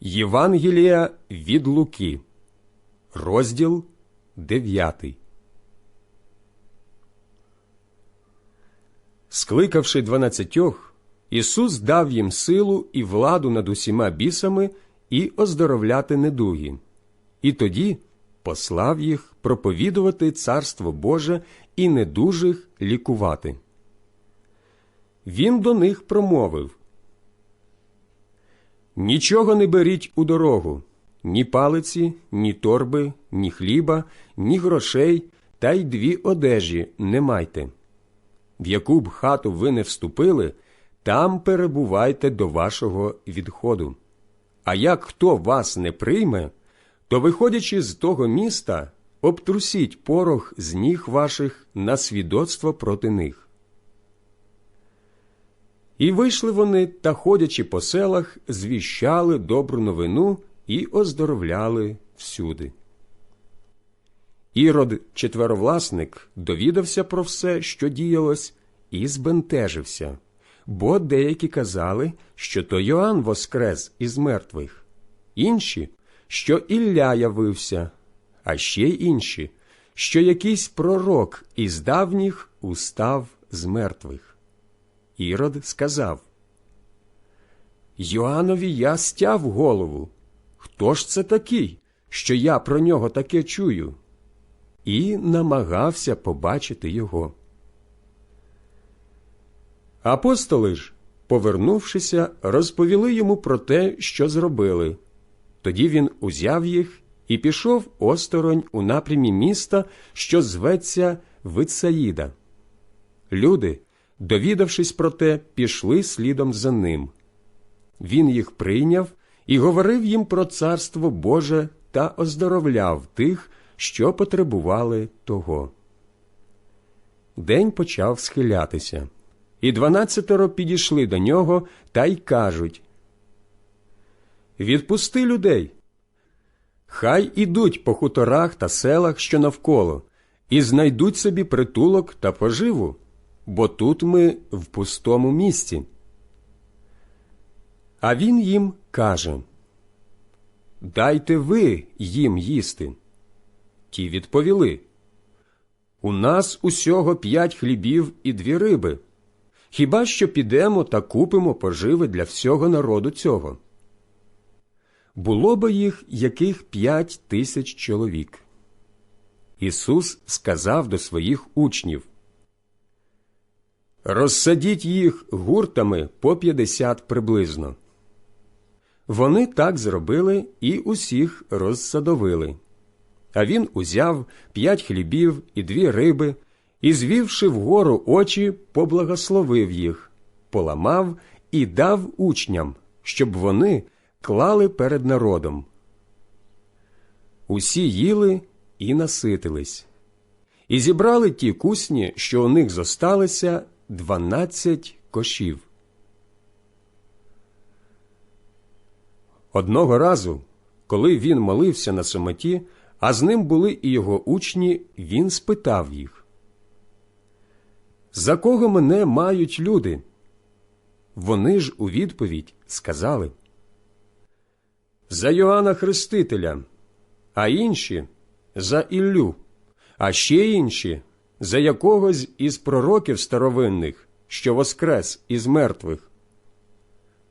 Євангелія від Луки, розділ 9. Скликавши дванадцятьох, Ісус дав їм силу і владу над усіма бісами і оздоровляти недуги, і тоді послав їх проповідувати Царство Боже і недужих лікувати. Він до них промовив Нічого не беріть у дорогу ні палиці, ні торби, ні хліба, ні грошей, та й дві одежі не майте. В яку б хату ви не вступили, там перебувайте до вашого відходу. А як хто вас не прийме, то, виходячи з того міста, обтрусіть порох з ніг ваших на свідоцтво проти них. І вийшли вони та, ходячи по селах, звіщали добру новину і оздоровляли всюди. Ірод, четверовласник, довідався про все, що діялось, і збентежився, бо деякі казали, що то Йоанн воскрес із мертвих, інші, що Ілля явився, а ще й інші, що якийсь пророк із давніх устав з мертвих. Ірод сказав Йоанові я стяв голову. Хто ж це такий, що я про нього таке чую? І намагався побачити його. Апостоли ж, повернувшися, розповіли йому про те, що зробили. Тоді він узяв їх і пішов осторонь у напрямі міста, що зветься Вицаїда. Люди, довідавшись про те, пішли слідом за ним. Він їх прийняв і говорив їм про царство Боже та оздоровляв тих, що потребували того. День почав схилятися, і дванадцятеро підійшли до нього та й кажуть Відпусти людей. Хай ідуть по хуторах та селах, що навколо, і знайдуть собі притулок та поживу, бо тут ми в пустому місці. А він їм каже Дайте ви їм їсти. Ті відповіли У нас усього п'ять хлібів і дві риби. Хіба що підемо та купимо поживи для всього народу цього? Було би їх яких п'ять тисяч чоловік. Ісус сказав до своїх учнів Розсадіть їх гуртами по п'ятдесят приблизно. Вони так зробили і усіх розсадовили. А він узяв п'ять хлібів і дві риби і, звівши вгору очі, поблагословив їх, поламав і дав учням, щоб вони клали перед народом. Усі їли і наситились, і зібрали ті кусні, що у них зосталися, дванадцять кошів. Одного разу, коли він молився на самоті, а з ним були і його учні, він спитав їх За кого мене мають люди? Вони ж у відповідь сказали За Йоанна Хрестителя, а інші за Іллю, а ще інші за якогось із пророків старовинних, що воскрес із мертвих.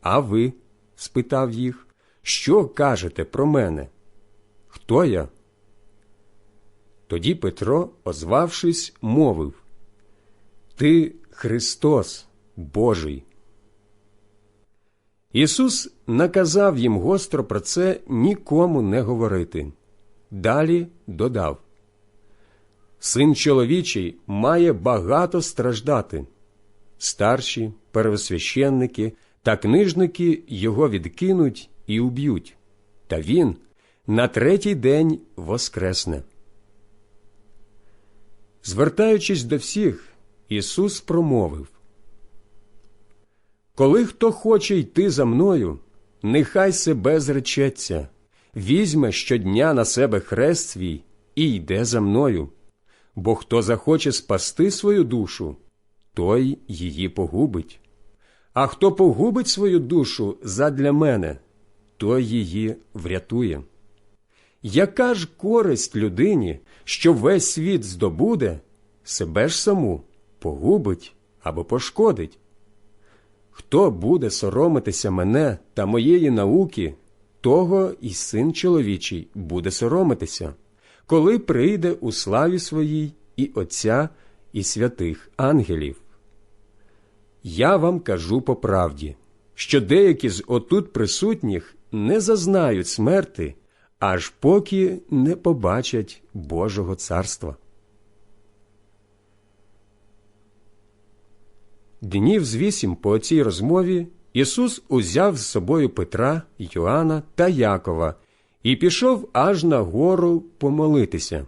А ви? спитав їх, що кажете про мене? Хто я? Тоді Петро, озвавшись, мовив Ти Христос Божий. Ісус наказав їм гостро про це нікому не говорити. Далі додав Син чоловічий має багато страждати. Старші, первосвященники та книжники його відкинуть і уб'ють, та він на третій день воскресне. Звертаючись до всіх, Ісус промовив Коли хто хоче йти за мною, нехай себе зречеться, візьме щодня на себе хрест свій і йде за мною бо хто захоче спасти свою душу, той її погубить. А хто погубить свою душу задля мене, той її врятує. Яка ж користь людині, що весь світ здобуде, себе ж саму погубить або пошкодить? Хто буде соромитися мене та моєї науки, того і син чоловічий буде соромитися, коли прийде у славі своїй і Отця, і святих ангелів. Я вам кажу по правді, що деякі з отут присутніх не зазнають смерти, аж поки не побачать Божого царства. Днів з вісім по цій розмові Ісус узяв з собою Петра, Йоанна та Якова і пішов аж на гору помолитися.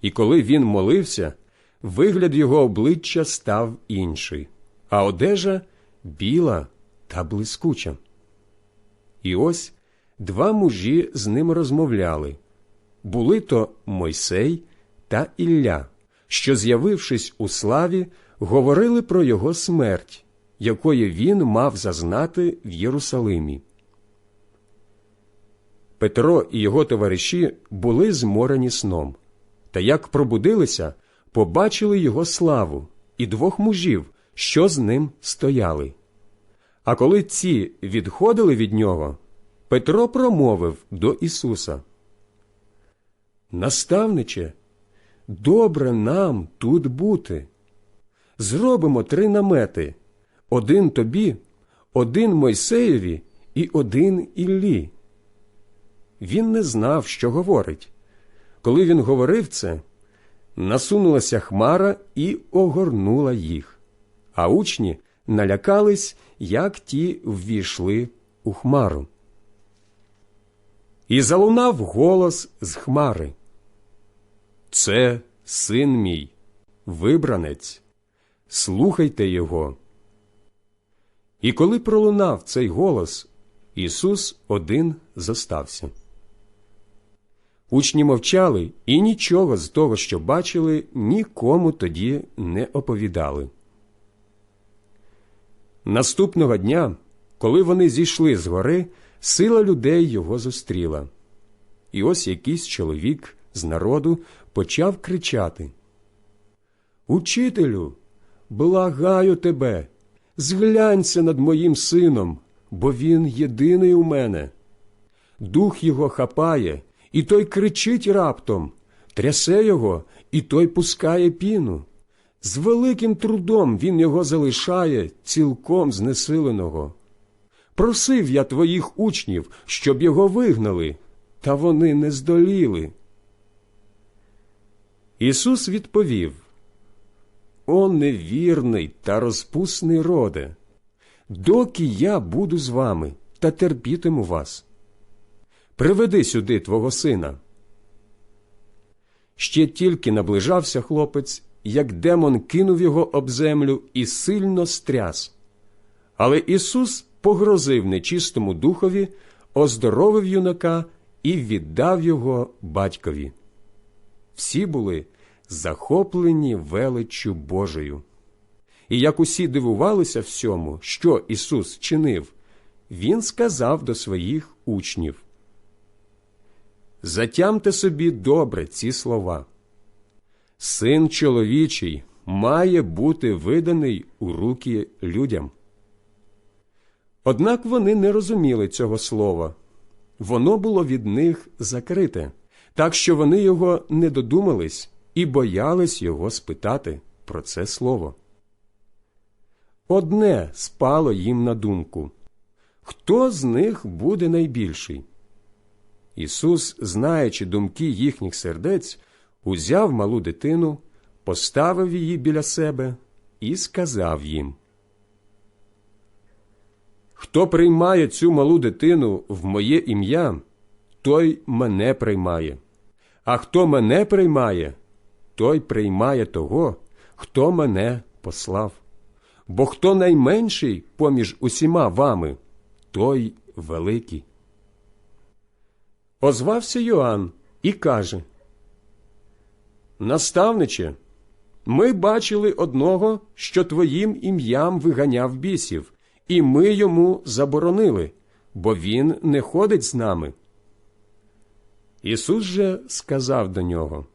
І коли він молився, вигляд його обличчя став інший, а одежа біла та блискуча. І ось два мужі з ним розмовляли були то Мойсей та Ілля, що, з'явившись у славі, говорили про його смерть, якої він мав зазнати в Єрусалимі. Петро і його товариші були зморені сном, та як пробудилися, побачили його славу і двох мужів, що з ним стояли. А коли ці відходили від нього, Петро промовив до Ісуса Наставниче, добре нам тут бути. Зробимо три намети один тобі, один Мойсеєві і один Іллі. Він не знав, що говорить. Коли він говорив це, насунулася хмара і огорнула їх, а учні налякались, як ті ввійшли у хмару. І залунав голос з хмари. Це син мій, вибранець, слухайте його. І коли пролунав цей голос, Ісус один зостався. Учні мовчали і нічого з того, що бачили, нікому тоді не оповідали. Наступного дня, коли вони зійшли з гори, сила людей його зустріла. І ось якийсь чоловік з народу почав кричати Учителю, благаю тебе, зглянься над моїм сином, бо він єдиний у мене. Дух його хапає, і той кричить раптом, трясе його, і той пускає піну. З великим трудом він його залишає цілком знесиленого. Просив я твоїх учнів, щоб його вигнали, та вони не здоліли. Ісус відповів О невірний та розпусний роде, доки я буду з вами та терпітиму вас. Приведи сюди твого сина. Ще тільки наближався хлопець, як демон кинув його об землю і сильно стряс. Але Ісус погрозив нечистому духові, оздоровив юнака і віддав його батькові. Всі були захоплені величчю Божою. І як усі дивувалися всьому, що Ісус чинив, Він сказав до своїх учнів Затямте собі добре ці слова. Син чоловічий має бути виданий у руки людям. Однак вони не розуміли цього слова. Воно було від них закрите, так що вони його не додумались і боялись його спитати про це слово. Одне спало їм на думку хто з них буде найбільший? Ісус, знаючи думки їхніх сердець, узяв малу дитину, поставив її біля себе і сказав їм Хто приймає цю малу дитину в моє ім'я, той мене приймає, а хто мене приймає, той приймає того, хто мене послав. Бо хто найменший поміж усіма вами, той великий. Озвався Йоанн і каже Наставниче, ми бачили одного, що твоїм ім'ям виганяв бісів, і ми йому заборонили, бо він не ходить з нами. Ісус же сказав до нього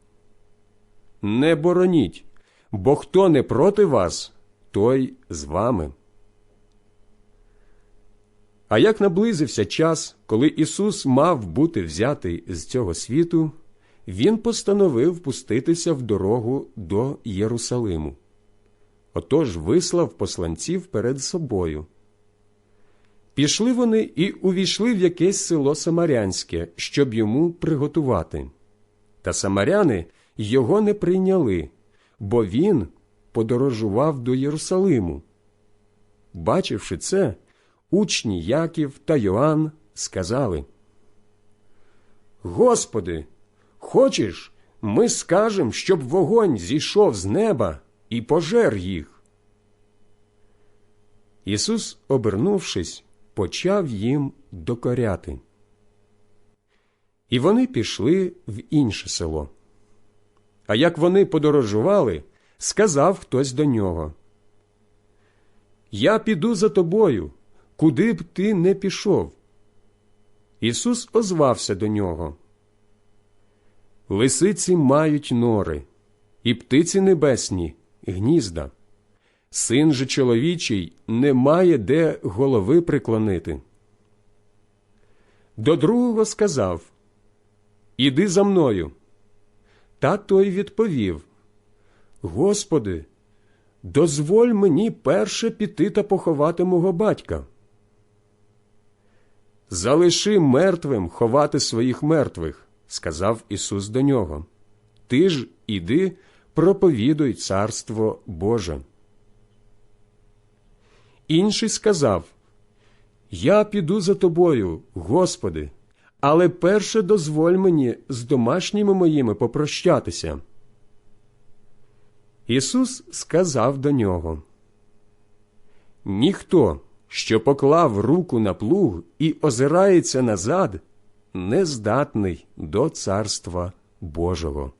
Не бороніть, бо хто не проти вас, той з вами. А як наблизився час, коли Ісус мав бути взятий з цього світу, Він постановив пуститися в дорогу до Єрусалиму. Отож вислав посланців перед собою. Пішли вони і увійшли в якесь село Самарянське, щоб йому приготувати. Та самаряни його не прийняли, бо він подорожував до Єрусалиму. Бачивши це, учні Яків та Йоанн сказали Господи, хочеш, ми скажем, щоб вогонь зійшов з неба і пожер їх. Ісус, обернувшись, почав їм докоряти. І вони пішли в інше село. А як вони подорожували, сказав хтось до нього Я піду за тобою, куди б ти не пішов. Ісус озвався до нього. Лисиці мають нори, і птиці небесні гнізда. Син же чоловічий не має де голови приклонити. До другого сказав Іди за мною. Та той відповів Господи, дозволь мені перше піти та поховати мого батька. Залиши мертвим ховати своїх мертвих, сказав Ісус до нього. Ти ж іди, проповідуй царство Боже. Інший сказав Я піду за тобою, Господи, але перше дозволь мені з домашніми моїми попрощатися. Ісус сказав до нього Ніхто, що поклав руку на плуг і озирається назад, не здатний до царства Божого.